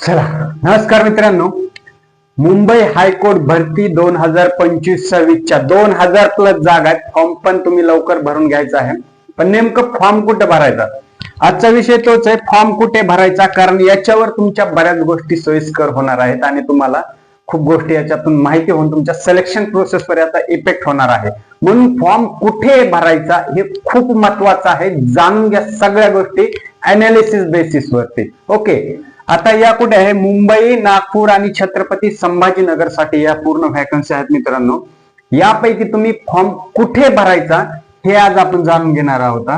चला नमस्कार मित्रांनो. मुंबई हायकोर्ट भरती दोन हजार पंचवीस सव्वीसच्या दोन हजार प्लस जागा आहेत फॉर्म पण तुम्ही लवकर भरून घ्यायचा आहे. पण नेमकं फॉर्म कुठे भरायचा? आजचा विषय तोच आहे फॉर्म कुठे भरायचा? कारण याच्यावर तुमच्या बऱ्याच गोष्टी सोयीस्कर होणार आहेत आणि तुम्हाला खूप गोष्टी याच्यातून माहिती होऊन तुमच्या सिलेक्शन प्रोसेस वर याचा इफेक्ट होणार आहे. म्हणून फॉर्म कुठे भरायचा हे खूप महत्वाचं आहे जाणून घ्या सगळ्या गोष्टी अनालिसिस बेसिस वरती. ओके आता या कुठे आहे? मुंबई नागपूर आणि छत्रपती संभाजीनगरसाठी या पूर्ण व्हॅकन्सी आहेत मित्रांनो. यापैकी तुम्ही फॉर्म कुठे भरायचा हे आज आपण जाणून घेणार आहोत.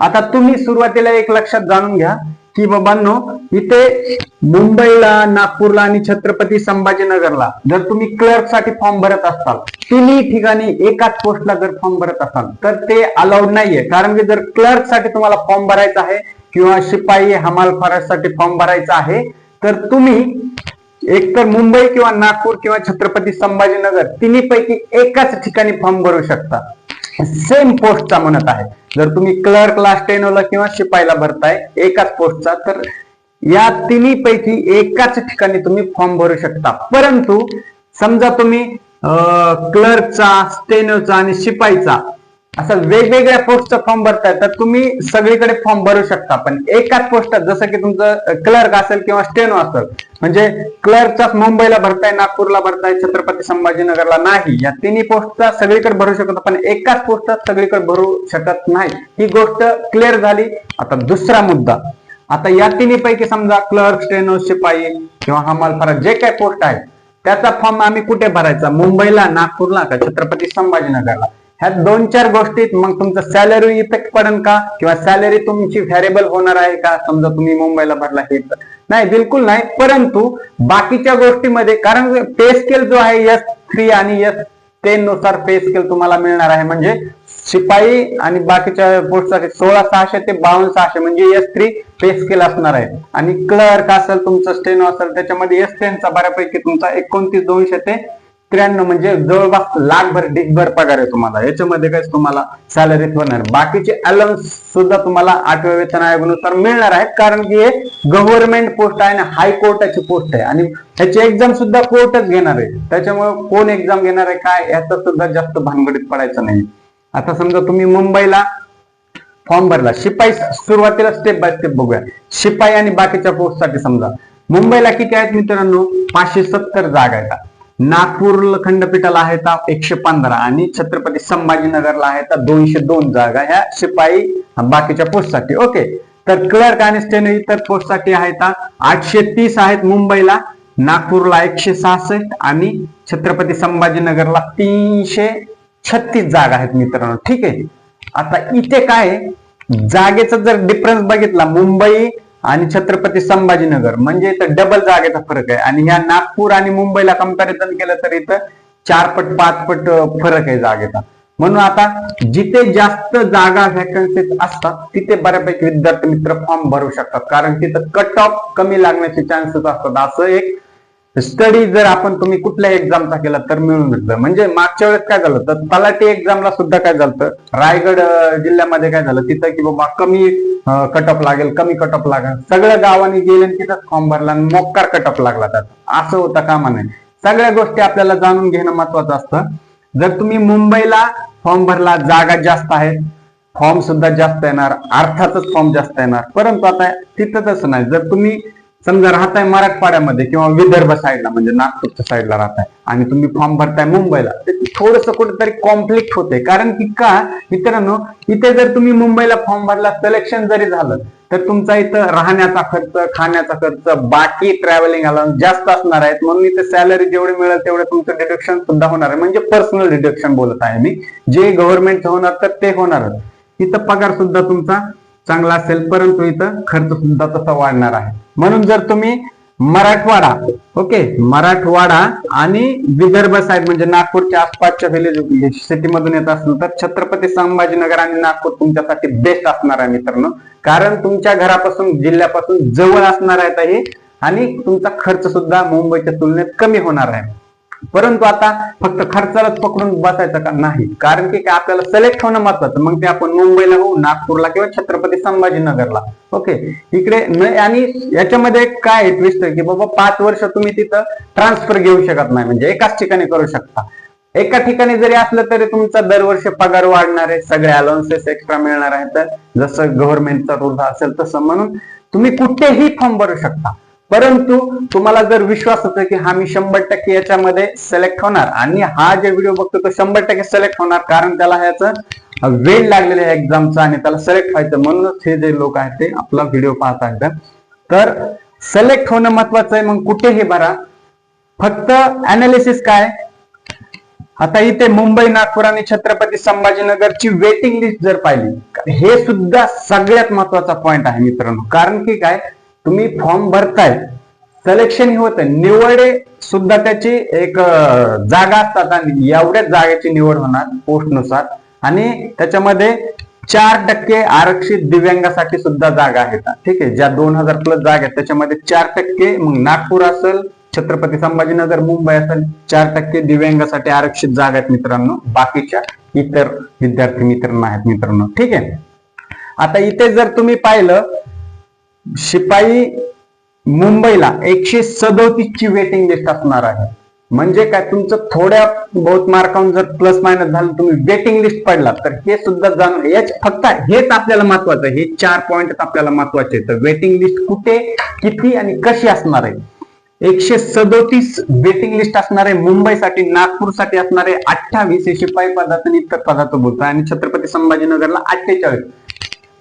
आता तुम्ही सुरुवातीला एक लक्षात जाणून घ्या की बाबांनो इथे मुंबईला नागपूरला आणि छत्रपती संभाजीनगरला जर तुम्ही क्लर्कसाठी फॉर्म भरत असाल तिन्ही ठिकाणी एकाच पोस्टला जर फॉर्म भरत असाल तर ते अलाउड नाहीये. कारण की जर क्लर्कसाठी तुम्हाला फॉर्म भरायचा आहे किंवा शिपाई हमाल फरासाठी फॉर्म भरायचा आहे तर तुम्ही एकतर मुंबई किंवा नागपूर किंवा छत्रपती संभाजीनगर तिन्ही पैकी एकाच ठिकाणी फॉर्म भरू शकता. सेम पोस्टचा म्हणत आहे. जर तुम्ही क्लर्क लास्ट टेनोला किंवा शिपाईला भरताय एकाच पोस्टचा तर या तिन्ही पैकी एकाच ठिकाणी तुम्ही फॉर्म भरू शकता. परंतु समजा तुम्ही क्लर्कचा स्टेनोचा आणि शिपाईचा असं वेगवेगळ्या पोस्टचा फॉर्म भरताय तर तुम्ही सगळीकडे फॉर्म भरू शकता. पण एकाच पोस्टात जसं की तुमचं क्लर्क असेल किंवा स्टेनो असेल म्हणजे क्लर्कचा मुंबईला भरताय नागपूरला भरताय छत्रपती संभाजीनगरला नाही. या तिन्ही पोस्टचा सगळीकडे भरू शकतो पण एकाच पोस्टात सगळीकडे भरू शकत नाही. ही गोष्ट क्लिअर झाली. आता दुसरा मुद्दा. आता या तिन्ही पैकी समजा क्लर्क स्टेनो शिपाई किंवा हमाल फरक जे काही पोस्ट आहे त्याचा फॉर्म आम्ही कुठे भरायचा? मुंबईला नागपूरला का छत्रपती संभाजीनगरला? ह्या दोन चार गोष्टीत मग तुमचं सॅलरी इफेक्ट पडेल का? किंवा सॅलरी तुमची व्हॅरेबल होणार आहे का? समजा तुम्ही मुंबईला भरला हे तर. नाही बिलकुल नाही. परंतु बाकीच्या गोष्टीमध्ये कारण पे स्केल जो आहे एस थ्री आणि एस टेन नुसार पे स्केल तुम्हाला मिळणार आहे. म्हणजे शिपाई आणि बाकीच्या पोस्टसाठी सोळा सहाशे ते बावन्न सहाशे म्हणजे एस थ्री पे स्केल असणार आहे. आणि क्लर्क असेल तुमचं स्टेनो असेल त्याच्यामध्ये एस टेनचा बऱ्यापैकी तुमचा एकोणतीस दोनशे ते त्र्याण्णव म्हणजे जवळपास लाखभर डिगभर पगार आहे तुम्हाला. याच्यामध्ये काय तुम्हाला सॅलरीत होणार बाकीचे अलाउन्स सुद्धा तुम्हाला आठव्या वेतन आयोगानुसार मिळणार आहे कारण की हे गव्हर्नमेंट पोस्ट आहे आणि हायकोर्टाची पोस्ट आहे. आणि ह्याची एक्झाम सुद्धा कोर्टच घेणार आहे. त्याच्यामुळे कोण एक्झाम घेणार आहे काय याचा सुद्धा जास्त भानगडीत पडायचं नाही. आता समजा तुम्ही मुंबईला फॉर्म भरला. शिपाई सुरुवातीला स्टेप बाय स्टेप बघूया. शिपाई आणि बाकीच्या पोस्टसाठी समजा. मुंबईला किती आहेत मित्रांनो? पाचशे सत्तर जागा आहेत. नागपूर खंडपीठाला आहेत एकशे पंधरा आणि छत्रपती संभाजीनगरला आहेत दोनशे दोन जागा ह्या शिपाई बाकीच्या पोस्टसाठी. ओके. तर क्लर्क आणि स्टेनो इतर पोस्टसाठी आहेत आठशे तीस आहेत मुंबईला नागपूरला एकशे सहासष्ट आणि छत्रपती संभाजीनगरला तीनशे छत्तीस जागा आहेत मित्रांनो. ठीक आहे. आता इथे काय आहे? जागेचा जर डिफरन्स बघितला मुंबई आणि छत्रपती संभाजीनगर. म्हणजे इथं डबल जागेचा फरक आहे. आणि ह्या नागपूर आणि मुंबईला कंपॅरिझन केलं तर इथं चार पट पाच पट फरक आहे जागेचा. म्हणून आता जिथे जास्त जागा व्हॅकन्सीज असतात तिथे बऱ्यापैकी विद्यार्थी मित्र फॉर्म भरू शकतात. कारण तिथं कट ऑफ कमी लागण्याचे चान्सेस असतात. असं एक स्टडी जर आपण तुम्ही कुठल्या एक्झामचा केला तर मिळून भेटलं म्हणजे मागच्या वेळेस काय झालं तर तलाठी एक्झामला सुद्धा काय झालं रायगड जिल्ह्यामध्ये काय झालं? तिथं की बाबा कमी कटअप लागेल कमी कटअप लागेल. सगळ्या गावांनी गेले आणि तिथंच फॉर्म भरला आणि मोक्कार कटअप लागला त्याचा असं होतं कामा नाही सगळ्या गोष्टी आपल्याला जाणून घेणं महत्वाचं असतं. जर तुम्ही मुंबईला फॉर्म भरला जागा जास्त आहे. फॉर्म सुद्धा जास्त येणार. अर्थातच फॉर्म जास्त येणार. परंतु आता तिथं तसं नाही. जर तुम्ही समजा राहताय मराठवाड्यामध्ये किंवा विदर्भ साईडला म्हणजे नागपूरच्या साईडला राहताय आणि तुम्ही फॉर्म भरताय मुंबईला ते थोडस कुठेतरी कॉम्प्लिक्ट होते. कारण की का? मित्रांनो इथे जर तुम्ही मुंबईला फॉर्म भरला सिलेक्शन जरी झालं तर तुमचा इथं राहण्याचा खर्च खाण्याचा खर्च बाकी ट्रॅव्हलिंग अलाउन्स जास्त असणार आहेत. म्हणून इथे सॅलरी जेवढी मिळेल तेवढं तुमचं डिडक्शन सुद्धा होणार आहे. म्हणजे पर्सनल डिडक्शन बोलत आहे मी. जे गव्हर्नमेंटचं होणार तर ते होणारच. इथं पगार सुद्धा तुमचा चांगला असेल परंतु इथं खर्च सुद्धा तसा वाढणार आहे. म्हणून जर तुम्ही मराठवाडा ओके मराठवाडा आणि विदर्भ साईड म्हणजे नागपूरच्या आसपासच्या व्हिलेज सिटीमधून येत असेल तर छत्रपती संभाजीनगर आणि नागपूर तुमच्यासाठी बेस्ट असणार आहे मित्रांनो. कारण तुमच्या घरापासून जिल्ह्यापासून जवळ असणार आहे हे आणि तुमचा खर्च सुद्धा मुंबईच्या तुलनेत कमी होणार आहे. परंतु आता फक्त खर्चालाच पकडून बसायचं का? नाही. कारण की काय आपल्याला सिलेक्ट होणं महत्वाचं. मग ते आपण मुंबईला होऊ नागपूरला किंवा छत्रपती संभाजीनगरला. ओके इकडे आणि याच्यामध्ये काय ट्विस्ट आहे की बाबा पाच वर्ष तुम्ही तिथं ट्रान्सफर घेऊ शकत नाही. म्हणजे एकाच ठिकाणी करू शकता. एका ठिकाणी जरी असलं तरी तुमचा दरवर्षी पगार वाढणार आहे. सगळे अलाउन्सेस एक्स्ट्रा मिळणार आहे तर जसं गव्हर्नमेंटचा रुल असेल तसं. म्हणून तुम्ही कुठेही फॉर्म भरू शकता. परंतु तुम्हाला जर विश्वास होता की हा मी शंभर टक्के याच्यामध्ये सिलेक्ट होणार आणि हा जे व्हिडिओ बघतो तो शंभर टक्के सिलेक्ट होणार कारण त्याला ह्याचं वेळ लागलेला आहे एक्झामचा आणि त्याला सिलेक्ट व्हायचं म्हणूनच हे जे लोक आहेत ते आपला व्हिडिओ पाहत आहेत. तर सिलेक्ट होणं महत्वाचं आहे मग कुठेही भरा. फक्त अनालिसिस काय? आता इथे मुंबई नागपूर आणि छत्रपती संभाजीनगरची वेटिंग लिस्ट जर पाहिली हे सुद्धा सगळ्यात महत्त्वाचा पॉइंट आहे मित्रांनो. कारण की काय? तुम्ही फॉर्म भरताय सिलेक्शन होतं. निवडे सुद्धा त्याची एक जागा असतात आणि एवढ्याच जागेची निवड होणार पोस्टनुसार. आणि त्याच्यामध्ये चार टक्के आरक्षित दिव्यांगासाठी सुद्धा जागा आहेत. ठीक आहे ज्या दोन हजार प्लस जागा आहेत त्याच्यामध्ये चार टक्के मग नागपूर असेल छत्रपती संभाजीनगर मुंबई असेल चार टक्के दिव्यांगासाठी आरक्षित जागा आहेत मित्रांनो. बाकीच्या इतर विद्यार्थी मित्रांना आहेत मित्रांनो. ठीक आहे. आता इथे जर तुम्ही पाहिलं शिपाई मुंबईला एकशे सदोतीसची वेटिंग लिस्ट असणार आहे. म्हणजे काय तुमचं थोड्या बहुत मार्कावून जर प्लस मायनस झालं तुम्ही वेटिंग लिस्ट पडला तर हे सुद्धा जाणून याच फक्त हेच आपल्याला महत्वाचं आहे. हे चार पॉइंट आपल्याला महत्त्वाचे आहेत. तर वेटिंग लिस्ट कुठे किती आणि कशी असणार आहे? एकशे सदोतीस वेटिंग लिस्ट असणार आहे. मुंबईसाठी नागपूरसाठी असणार आहे. अठ्ठावीस हे शिपाई पदार्थ आणि इतर पदार्थ बोलतात आणि छत्रपती संभाजीनगरला अठ्ठेचाळीस.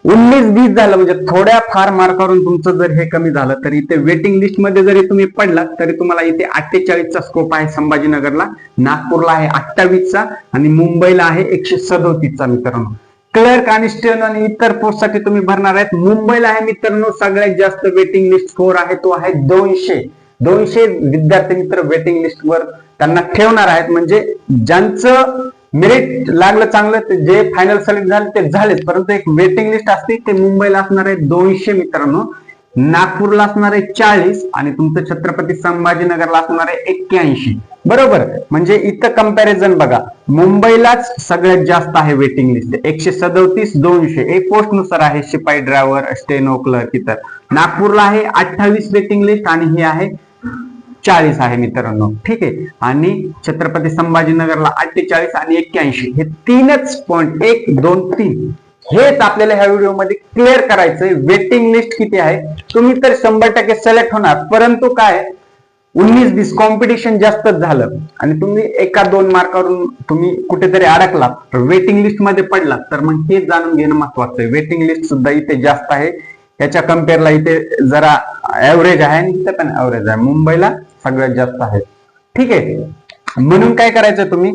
उन्नीस वीस झालं म्हणजे थोड्या फार मार्कावरून तुमचं जर हे कमी झालं तर इथे वेटिंग लिस्टमध्ये जरी तुम्ही पडलात तरी तुम्हाला इथे अठ्ठेचाळीसचा स्कोप आहे संभाजीनगरला. नागपूरला आहे अठ्ठावीसचा आणि मुंबईला आहे एकशे सदोतीसचा मित्रांनो. क्लर्क आणि स्टेन आणि इतर पोस्टसाठी तुम्ही भरणार आहेत. मुंबईला आहे मित्रांनो सगळ्यात जास्त वेटिंग लिस्ट स्कोर आहे तो आहे दोनशे. दोनशे विद्यार्थी मित्र वेटिंग लिस्ट वर त्यांना ठेवणार आहेत. म्हणजे ज्यांचं मेरिट लागलं चांगलं ते जे फायनल सिलेक्ट झाले ते झालेच. परंतु एक वेटिंग लिस्ट असते ते मुंबईला असणार आहे दोनशे मित्रांनो. नागपूरला असणार आहे चाळीस आणि तुमचं छत्रपती संभाजीनगरला असणार आहे एक्क्याऐंशी. बरोबर? म्हणजे इथं कंपॅरिझन बघा. मुंबईलाच सगळ्यात जास्त आहे वेटिंग लिस्ट एकशे सदोतीस दोनशे. एक पोस्टनुसार आहे शिपाई ड्रायव्हर स्टेनो क्लर्क इतर. नागपूरला आहे अठ्ठावीस वेटिंग लिस्ट आणि ही आहे चाळीस आहे मित्रांनो. ठीक आहे? आणि छत्रपती संभाजीनगरला अठ्ठेचाळीस आणि एक्क्याऐंशी हे तीनच पॉईंट एक दोन तीन. हेच आपल्याला ह्या व्हिडिओमध्ये क्लिअर करायचंय. वेटिंग लिस्ट किती आहे? तुम्ही तर शंभर टक्के सिलेक्ट होणार. परंतु काय? उन्नीस दिस कॉम्पिटिशन जास्तच झालं. आणि तुम्ही एका दोन मार्कावरून तुम्ही कुठेतरी अडकलात. तर वेटिंग लिस्टमध्ये पडलात. तर मग हे जाणून घेणं महत्वाचं आहे. वेटिंग लिस्ट सुद्धा इथे जास्त आहे. याच्या कम्पेअरला इथे जरा ऍव्हरेज आहे आणि इथे पण ऍव्हरेज आहे. मुंबईला सगळ्यात जास्त आहे ठीक आहे? म्हणून काय करायचं तुम्ही?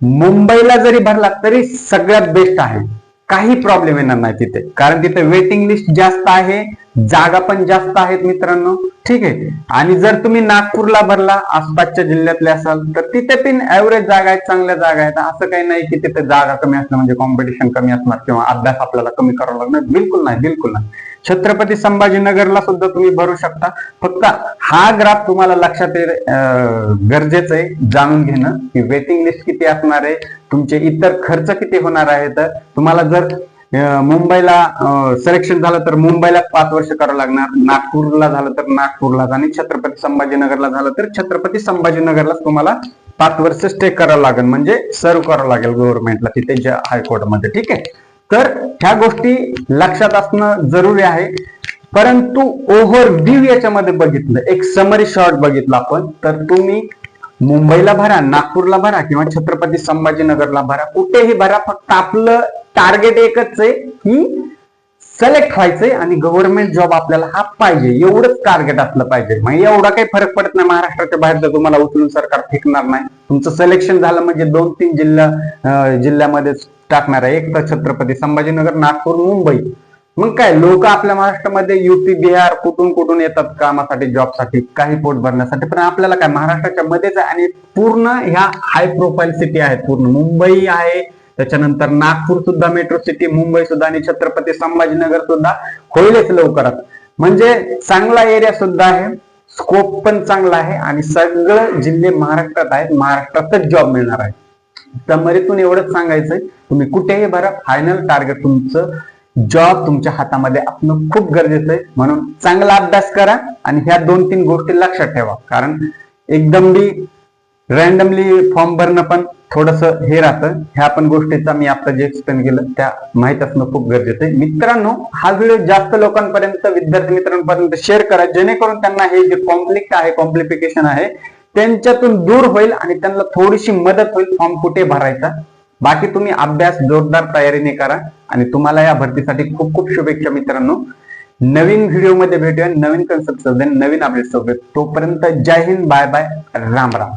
मुंबईला जरी भरला तरी सगळ्यात बेस्ट आहे. काही प्रॉब्लेम येणार नाही तिथे. कारण तिथे वेटिंग लिस्ट जास्त आहे. जागा पण जास्त आहेत मित्रांनो. ठीक आहे? आणि जर तुम्ही नागपूरला भरला आसपासच्या जिल्ह्यातले असाल तर तिथे पण ऍव्हरेज जागा आहेत चांगल्या जागा आहेत. असं काही नाही की तिथे जागा कमी असणं म्हणजे कॉम्पिटिशन कमी असणार किंवा अभ्यास आपल्याला कमी करावा लागणार. बिलकुल नाही बिलकुल नाही. छत्रपती संभाजीनगरला सुद्धा तुम्ही भरू शकता. फक्त हा ग्राफ तुम्हाला लक्षात ये- गरजेचं आहे जाणून घेणं की वेटिंग लिस्ट किती असणार आहे तुमचे इतर खर्च किती होणार आहे तर तुम्हाला जर मुंबईला सिलेक्शन झालं तर मुंबईला पाच वर्ष करावं लागणार नागपूरला झालं तर नागपूरला आणि छत्रपती संभाजीनगरला झालं तर छत्रपती संभाजीनगरलाच तुम्हाला पाच वर्ष स्टे करावं लागेल. म्हणजे सर्व करावं लागेल गव्हर्नमेंटला तिथे ज्या हायकोर्टमध्ये ठीक आहे? तर ह्या गोष्टी लक्षात असणं जरुरी आहे. परंतु ओव्हरव्ह्यू याच्यामध्ये बघितलं एक समरी शॉर्ट बघितला आपण तर तुम्ही मुंबईला भरा नागपूरला भरा किंवा छत्रपती संभाजीनगरला भरा कुठेही भरा फक्त आपलं टार्गेट एकच आहे की सिलेक्ट व्हायचंय आणि गव्हर्नमेंट जॉब आपल्याला हा पाहिजे एवढंच टार्गेट असलं पाहिजे. मग एवढा काही फरक पडत नाही महाराष्ट्राच्या बाहेर तर तुम्हाला उचलून सरकार फेकणार नाही. तुमचं सिलेक्शन झालं म्हणजे दोन तीन जिल्हा जिल्ह्यामध्ये जिल्ह्यामध्येच टाकणार आहे एक तर छत्रपती संभाजीनगर नागपूर मुंबई. मग काय लोक आपल्या महाराष्ट्रामध्ये युपी बिहार कुठून कुठून येतात कामासाठी जॉबसाठी काही पोट भरण्यासाठी? पण आपल्याला काय महाराष्ट्राच्या मध्येच आहे आणि पूर्ण ह्या हाय प्रोफाईल सिटी आहेत. पूर्ण मुंबई आहे. त्याच्यानंतर नागपूर सुद्धा मेट्रो सिटी मुंबई सुद्धा आणि छत्रपती संभाजीनगर सुद्धा होईलच लवकरात म्हणजे चांगला एरिया सुद्धा आहे. स्कोप पण चांगला आहे आणि सगळं जिल्हे महाराष्ट्रात आहेत. महाराष्ट्रातच जॉब मिळणार आहे. समरीतून एवढंच सांगायचंय. तुम्ही कुठेही भरा. फायनल टार्गेट तुमचं जॉब तुमच्या हातामध्ये असणं खूप गरजेचं आहे. म्हणून चांगला अभ्यास करा आणि ह्या दोन तीन गोष्टी लक्षात ठेवा. कारण एकदम बी रॅन्डमली फॉर्म भरणं पण थोडस हे राहतं. ह्या पण गोष्टीचा मी आता जे एक्सप्लेन केलं त्या माहीत असणं खूप गरजेचं आहे. मित्रांनो हा व्हिडिओ जास्त लोकांपर्यंत विद्यार्थी मित्रांपर्यंत शेअर करा. जेणेकरून त्यांना हे जे कॉम्प्लिक्ट आहे कॉम्प्लिफिकेशन आहे त्यांच्यातून दूर होईल आणि त्यांना थोडीशी मदत होईल फॉर्म कुठे भरायचा. बाकी तुम्ही अभ्यास जोरदार तयारीने करा आणि तुम्हाला या भरतीसाठी खूप खूप शुभेच्छा मित्रांनो. नवीन व्हिडिओमध्ये भेटूया. नवीन कन्सेप्ट नवीन अपडेट सोबत तोपर्यंत जय हिंद बाय बाय राम राम.